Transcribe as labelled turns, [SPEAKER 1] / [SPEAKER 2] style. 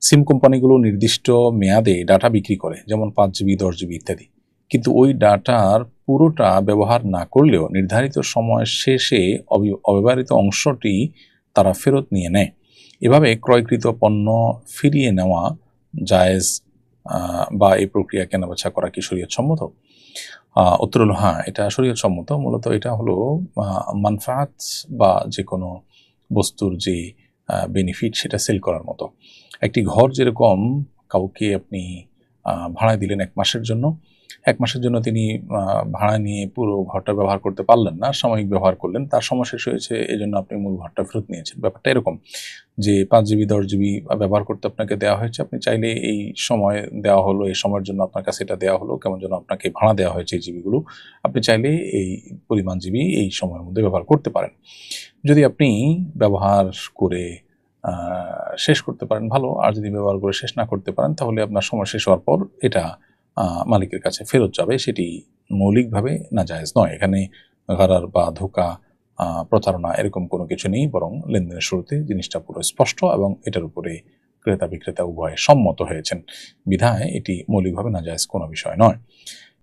[SPEAKER 1] সিম কোম্পানিগুলো নির্দিষ্ট মেয়াদে ডাটা বিক্রি করে, যেমন পাঁচ জিবি, দশ জিবি ইত্যাদি। কিন্তু ওই ডাটার পুরোটা ব্যবহার না করলেও নির্ধারিত সময় শেষে অবি- অব্যবহৃত অংশটি তারা ফেরত নিয়ে নেয়। এভাবে ক্রয়কৃত পণ্য ফিরিয়ে নেওয়া জায়েজ বা এই প্রক্রিয়া কেনাবেচা করা কি শরীয়ত সম্মত উত্তর হলো হ্যাঁ এটা শরীয়ত সম্মত মূলত এটা হলো মানফাত বা যে কোনো বস্তুর যে বেনিফিট সেটা সেল করার মতো। একটি ঘর যেরকম কাউকে আপনি ভাড়ায় দিলেন এক মাসের জন্য, এক মাসের জন্য তিনি ভাড়া নিয়ে পুরো ঘরটা ব্যবহার করতে পারলেন না, সাময়িক ব্যবহার করলেন, তার সময় শেষ হয়েছে এই জন্য আপনি মূল ঘরটা ফেরত নিয়েছেন। ব্যাপারটা এরকম। যে পাঁচ জিবি, দশ জিবি ব্যবহার করতে আপনাকে দেওয়া হয়েছে, আপনি চাইলে এই সময় দেওয়া হলো, এই সময়ের জন্য আপনার কাছে এটা দেওয়া হলো, কেমন যেন আপনাকে ভাড়া দেওয়া হয়েছে এই জিবিগুলো, আপনি চাইলে এই পরিমাণ জিবি এই সময়ের মধ্যে ব্যবহার করতে পারেন। যদি আপনি ব্যবহার করে শেষ করতে পারেন, ভালো, আর যদি ব্যবহার করে শেষ না করতে পারেন, তাহলে আপনার সময় শেষ হওয়ার পর এটা মালিকের কাছে ফেরত যাবে, সেটি মৌলিকভাবে নাজায়েজ নয়। এখানে গারার বা ধোকা প্রতারণা এরকম কোনো কিছু নেই, বরং লেনদেনের শুরুতে জিনিসটা পুরো স্পষ্ট এবং এটার উপরে ক্রেতা বিক্রেতা উভয়ে সম্মত হয়েছেন। বিধায় এটি মৌলিকভাবে নাজায়েজ কোনো বিষয় নয়।